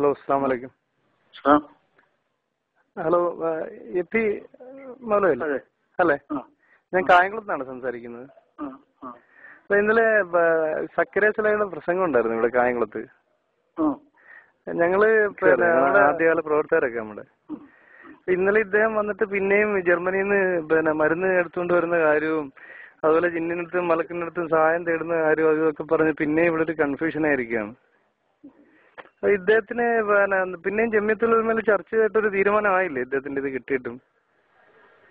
Hello അസ്സാം വലൈക്കും hello എത്തി അതെ. അല്ലേ? ഞാൻ കായംകുളത്താണ് സംസാരിക്കുന്നത്. അപ്പൊ ഇന്നലെ സക്കരേശലയുടെ പ്രസംഗം ഉണ്ടായിരുന്നു ഇവിടെ കായംകുളത്ത്. ഞങ്ങൾ നമ്മുടെ ആദ്യകാല പ്രവർത്തകരൊക്കെ നമ്മുടെ. ഇന്നലെ ഇദ്ദേഹം വന്നിട്ട് പിന്നെയും ജർമ്മനിയിൽ നിന്ന് പിന്നെ മരുന്ന് എടുത്തുകൊണ്ട് വരുന്ന കാര്യവും അതുപോലെ ജിന്നിനടുത്തും മലക്കിനടുത്തും സഹായം തേടുന്ന കാര്യവും ഒക്കെ പറഞ്ഞ് പിന്നെ ഇവിടെ ഒരു കൺഫ്യൂഷൻ ആയിരിക്കുകയാണ്. ഇദ്ദേഹത്തിന് പിന്നെ പിന്നെയും ജമ്യത്തുള്ള ചർച്ച ചെയ്തിട്ട് ഒരു തീരുമാനമായില്ലേ ഇദ്ദേഹത്തിന്റെ ഇത് കിട്ടിയിട്ടും?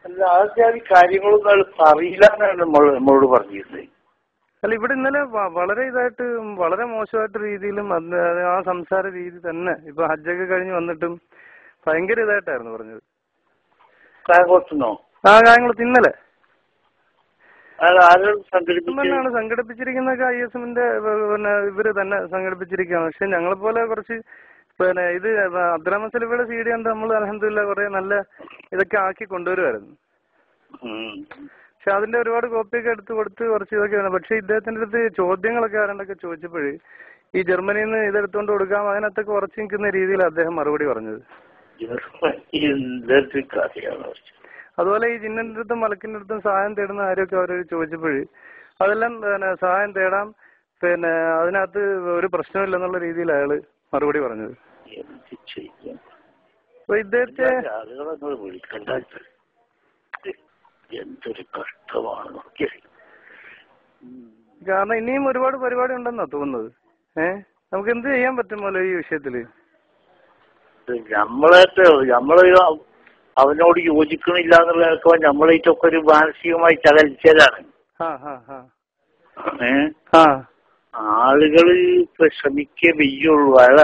അല്ല ആദ്യം കാര്യങ്ങളൊന്നും അയാൾ പറയില്ല എന്നാണ് നമ്മൾ നമ്മളോട് പറഞ്ഞിരുന്നത് അല്ല ഇവിടെ ഇന്നലെ വളരെ ഇതായിട്ട് വളരെ മോശമായിട്ട് രീതിയിലും ആ സംസാര രീതി തന്നെ. ഇപ്പൊ ഹജ്ജൊക്കെ കഴിഞ്ഞ് വന്നിട്ടും ഭയങ്കര ഇതായിട്ടായിരുന്നു പറഞ്ഞത്. കായംകുളത്തുനിന്നോ ആ കാര്യങ്ങളൊക്കെ ഇന്നലെ. തന്നെയാണ് സംഘടിപ്പിച്ചിരിക്കുന്ന ഐ എസ് എമ്മിന്റെ പിന്നെ ഇവർ തന്നെ സംഘടിപ്പിച്ചിരിക്കുകയാണ്. പക്ഷെ ഞങ്ങളെ പോലെ കുറച്ച് പിന്നെ ഇത് അബ്ദുറഹ്മാൻ സലിഫയുടെ സി ഡി കണ്ട് നമ്മൾ അലഹമില്ല കുറെ നല്ല ഇതൊക്കെ ആക്കി കൊണ്ടുവരുമായിരുന്നു പക്ഷെ അതിന്റെ ഒരുപാട് കോപ്പിയൊക്കെ എടുത്ത് കൊടുത്ത് കുറച്ച് ഇതൊക്കെയാണ് പക്ഷെ ഇദ്ദേഹത്തിന്റെ അടുത്ത് ചോദ്യങ്ങളൊക്കെ ആരണ്ടൊക്കെ ചോദിച്ചപ്പോഴ് ഈ ജർമ്മനിയിൽ നിന്ന് ഇതെടുത്തുകൊണ്ട് കൊടുക്കാം അതിനകത്തൊക്കെ ഉറച്ചു നിൽക്കുന്ന രീതിയിൽ അദ്ദേഹം മറുപടി പറഞ്ഞത്. എന്തൊരു കഥയാണ് അതുപോലെ ഈ ജിന്നിന്റെ അടുത്തും മലക്കിന്റെ അടുത്തും സഹായം തേടുന്ന കാര്യമൊക്കെ അവരോട് ചോദിച്ചപ്പോഴ് അതെല്ലാം പിന്നെ സഹായം തേടാം പിന്നെ അതിനകത്ത് ഒരു പ്രശ്നമില്ലെന്നുള്ള രീതിയിൽ അയാൾ മറുപടി പറഞ്ഞത്. അപ്പൊ ഇദ്ദേഹത്തെ എന്തൊരു കഷ്ടമാണ് കാരണം ഇനിയും ഒരുപാട് പരിപാടി ഉണ്ടെന്നാ തോന്നുന്നത്. ഏഹ് നമുക്ക് എന്ത് ചെയ്യാൻ പറ്റുമല്ലോ ഈ വിഷയത്തിൽ? നമ്മളെ നമ്മൾ അവനോട് യോജിക്കണില്ല എന്നുള്ള നമ്മളേറ്റൊക്കെ ഒരു മാനസികമായി ചകലിച്ചതാണ് ആളുകൾ ഇപ്പൊ ശ്രമിക്കേ വെയ്യുള്ളൂ. അയാളെ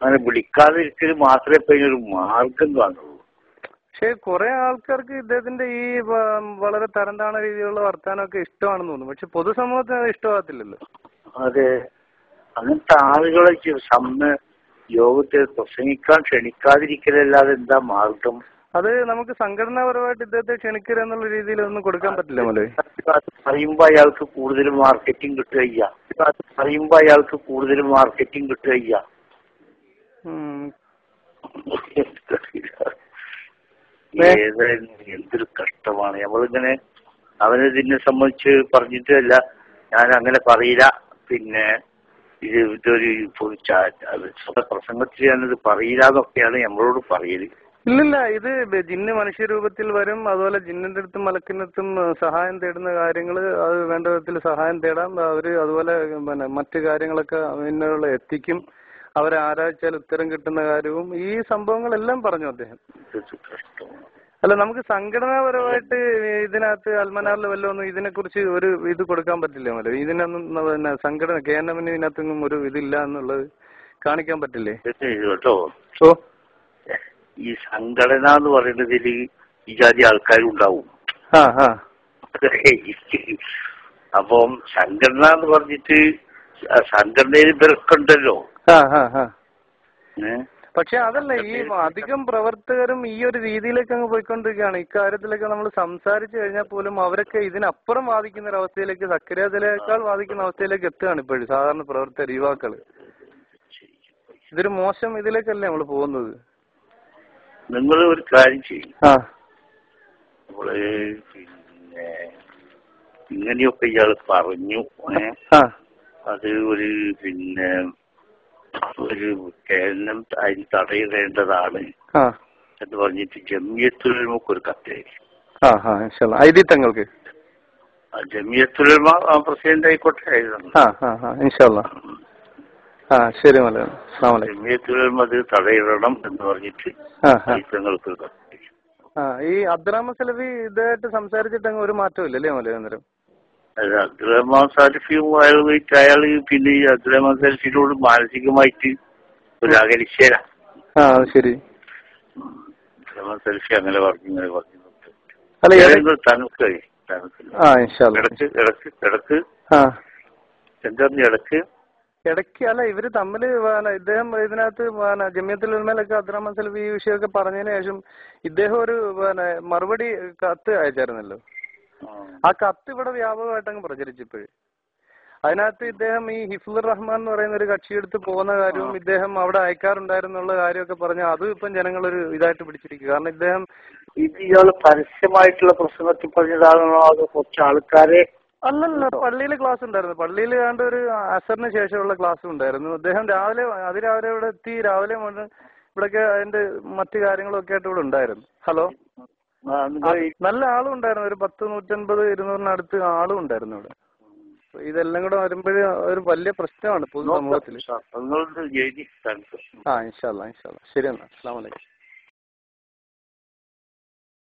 അങ്ങനെ വിളിക്കാതിരിക്കൽ മാത്രമേ ഇപ്പൊ ഇതിനൊരു മാർഗം കാണുള്ളൂ. പക്ഷെ കുറെ ആൾക്കാർക്ക് ഇദ്ദേഹത്തിന്റെ ഈ വളരെ തരം താണ രീതിയിലുള്ള വർത്താനമൊക്കെ ഇഷ്ടമാണെന്ന് തോന്നുന്നു. പക്ഷെ പൊതുസമൂഹത്തിന് അത് ഇഷ്ടമാകത്തില്ലല്ലോ. അതെ. അങ്ങനത്തെ ആളുകളെ സമ്മ യോഗത്തിൽ പ്രസംഗിക്കാൻ ക്ഷണിക്കാതിരിക്കലല്ലാതെ എന്താ മാർഗം? അത് നമുക്ക് സംഘടനാപരമായിട്ട് ഇദ്ദേഹത്തെ ക്ഷണിക്കരുത് എന്നുള്ള രീതിയിൽ ഒന്നും കൊടുക്കാൻ പറ്റില്ല മോലെ പറയുമ്പോ അയാൾക്ക് കൂടുതൽ മാർക്കറ്റിംഗ് കിട്ടുകയ്യ പറയുമ്പോ അയാൾക്ക് കൂടുതൽ മാർക്കറ്റിംഗ് കിട്ടുകയ്യ എന്തൊരു കഷ്ടമാണ്. നമ്മളിങ്ങനെ അവനിതിനെ സംബന്ധിച്ച് പറഞ്ഞിട്ടല്ല ഞാൻ അങ്ങനെ പറയില്ല. പിന്നെ ഇത് ഇതൊരു പ്രസംഗത്തിൽ ഞാനത് പറയില്ല എന്നൊക്കെയാണ് നമ്മളോട് പറയൽ. ഇല്ലില്ല ഇത് ജിന്ന് മനുഷ്യരൂപത്തിൽ വരും അതുപോലെ ജിന്നിന്റെ അടുത്തും മലക്കിന്റെ അടുത്തും സഹായം തേടുന്ന കാര്യങ്ങൾ അത് വേണ്ട വിധത്തിൽ സഹായം തേടാം. അവർ അതുപോലെ പിന്നെ മറ്റു കാര്യങ്ങളൊക്കെ അതിനുള്ള എത്തിക്കും. അവരെ ആരാധിച്ചാൽ ഉത്തരം കിട്ടുന്ന കാര്യവും ഈ സംഭവങ്ങളെല്ലാം പറഞ്ഞു അദ്ദേഹം. അല്ല നമുക്ക് സംഘടനാപരമായിട്ട് ഇതിനകത്ത് അൽമനാറിൽ വല്ലതൊന്നും ഇതിനെ കുറിച്ച് ഒരു ഇത് കൊടുക്കാൻ പറ്റില്ല മല ഇതിനൊന്നും പിന്നെ സംഘടന കെ എൻ എമ്മിന് ഇതിനകത്തൊന്നും ഒരു ഇതില്ല എന്നുള്ളത് കാണിക്കാൻ പറ്റില്ലേ? കേട്ടോ. ഓ ഈ സംഘടന എന്ന് പറയുന്നതിൽ ഈ ജാതി ആൾക്കാരുണ്ടാവും. അപ്പം സംഘടന എന്ന് പറഞ്ഞിട്ട് സംഘടനയിൽ ഇവരൊക്കെ ഉണ്ടല്ലോ ആ ആ ആ. ഏ? പക്ഷെ അതല്ല ഈ അധികം പ്രവർത്തകരും ഈ ഒരു രീതിയിലേക്ക് അങ്ങ് പോയിക്കൊണ്ടിരിക്കുകയാണ്. ഇക്കാര്യത്തിലൊക്കെ നമ്മൾ സംസാരിച്ചു കഴിഞ്ഞാൽ പോലും അവരൊക്കെ ഇതിനപ്പുറം വാദിക്കുന്ന ഒരു അവസ്ഥയിലേക്ക് സക്രിയതയിലേക്കാൾ വാദിക്കുന്ന അവസ്ഥയിലേക്ക് എത്തുകയാണ് ഇപ്പോഴും സാധാരണ പ്രവർത്തകർ യുവാക്കൾ. ഇതൊരു മോശം ഇതിലേക്കല്ലേ നമ്മൾ പോകുന്നത്? നിങ്ങൾ ഒരു കാര്യം ചെയ്യും. നമ്മൾ പിന്നെ ഇങ്ങനെയൊക്കെ ഇയാൾ പറഞ്ഞു? അത് ഒരു പിന്നെ ഒരു കേരളം അതിന് തടയിടേണ്ടതാണ് എന്ന് പറഞ്ഞിട്ട് ജമിയത്തുലമക്ക് ഒരു ഐദി തങ്ങൾക്ക്? ജമിയത്തുലമ പ്രസിഡന്റ് ആയിക്കോട്ടെ എഴുതണം. ആ ശരി മല ജമിയത്തുലമ അത് തടയിടണം എന്ന് പറഞ്ഞിട്ട് ആ ഈ അബ്ദുറഹ്മാൻ സലഫി ഇതായിട്ട് സംസാരിച്ചിട്ട് അങ്ങ് ഒരു മാറ്റം ഇല്ലല്ലേ മോലെ അന്നേരം? അത് അബ്ദുറഹ്മാൻ സാലിഫിയും അയാൾ പോയിട്ട് അയാൾ പിന്നെ ഈ അബ്ദുറഹ്മാൻ സലഫിനോട് മാനസികമായിട്ട് ഒരു അത് ശരി. അബ്ദുറഹ്മാൻ സലഫി അങ്ങനെ പറഞ്ഞു ഇങ്ങനെ പറഞ്ഞു. അല്ല ഇട- ഏതെങ്കിലും തണുക്ക് തണുക്ക് ആ ഇൻഷാല്ലാ ഇടയ്ക്ക് ഇടയ്ക്ക് ഇടയ്ക്ക്. എന്താ ഇടയ്ക്ക്? ഇടയ്ക്ക് അല്ല ഇവർ തമ്മിൽ പിന്നെ ഇദ്ദേഹം ഇതിനകത്ത് ജമിയത്തുൽ ഉലമയിലൊക്കെ അബ്ദുറഹ്മാൻ സലഫി ഈ വിഷയമൊക്കെ പറഞ്ഞതിന് ശേഷം ഇദ്ദേഹം ഒരു പിന്നെ മറുപടി കത്ത് അയച്ചായിരുന്നല്ലോ. ആ. കത്ത് ഇവിടെ വ്യാപകമായിട്ട് അങ്ങ് പ്രചരിച്ചു ഇപ്പോഴും അതിനകത്ത് ഇദ്ദേഹം ഈ ഹിഫ്ലുർ റഹ്മാൻ എന്ന് പറയുന്ന ഒരു കക്ഷി എടുത്ത് പോകുന്ന കാര്യവും ഇദ്ദേഹം അവിടെ അയക്കാറുണ്ടായിരുന്നുള്ള കാര്യമൊക്കെ പറഞ്ഞ അതും ഇപ്പം ഒരു ഇതായിട്ട് പിടിച്ചിരിക്കും കാരണം ഇദ്ദേഹം ഇത് ഇയാൾ പരസ്യമായിട്ടുള്ള പ്രസംഗത്തിൽ പറഞ്ഞതാണോ അതോ കുറച്ച് ആൾക്കാരെ അല്ലല്ല പള്ളിയിൽ ക്ലാസ് ഉണ്ടായിരുന്നു. പള്ളിയിൽ കണ്ട ഒരു അസറിന് ശേഷമുള്ള ക്ലാസ് ഉണ്ടായിരുന്നു. അദ്ദേഹം രാവിലെ അതിരാവിലെ ഇവിടെ എത്തി രാവിലെ മുതൽ ഇവിടൊക്കെ അതിന്റെ മറ്റു കാര്യങ്ങളൊക്കെ ആയിട്ട് ഇവിടെ ഉണ്ടായിരുന്നു. ഹലോ? നല്ല ആളും ഉണ്ടായിരുന്നു. ഒരു പത്ത് നൂറ്റൻപത് ഇരുന്നൂറിനടുത്ത് ആളും ഉണ്ടായിരുന്നു ഇവിടെ. ഇതെല്ലാം കൂടെ വരുമ്പോഴേ ഒരു വലിയ പ്രശ്നമാണ് പൊതു സമൂഹത്തിൽ ആ ഇൻഷാല്ല ഇൻഷാല്ല ശരി എന്നാ. അസ്സാം വലൈക്കും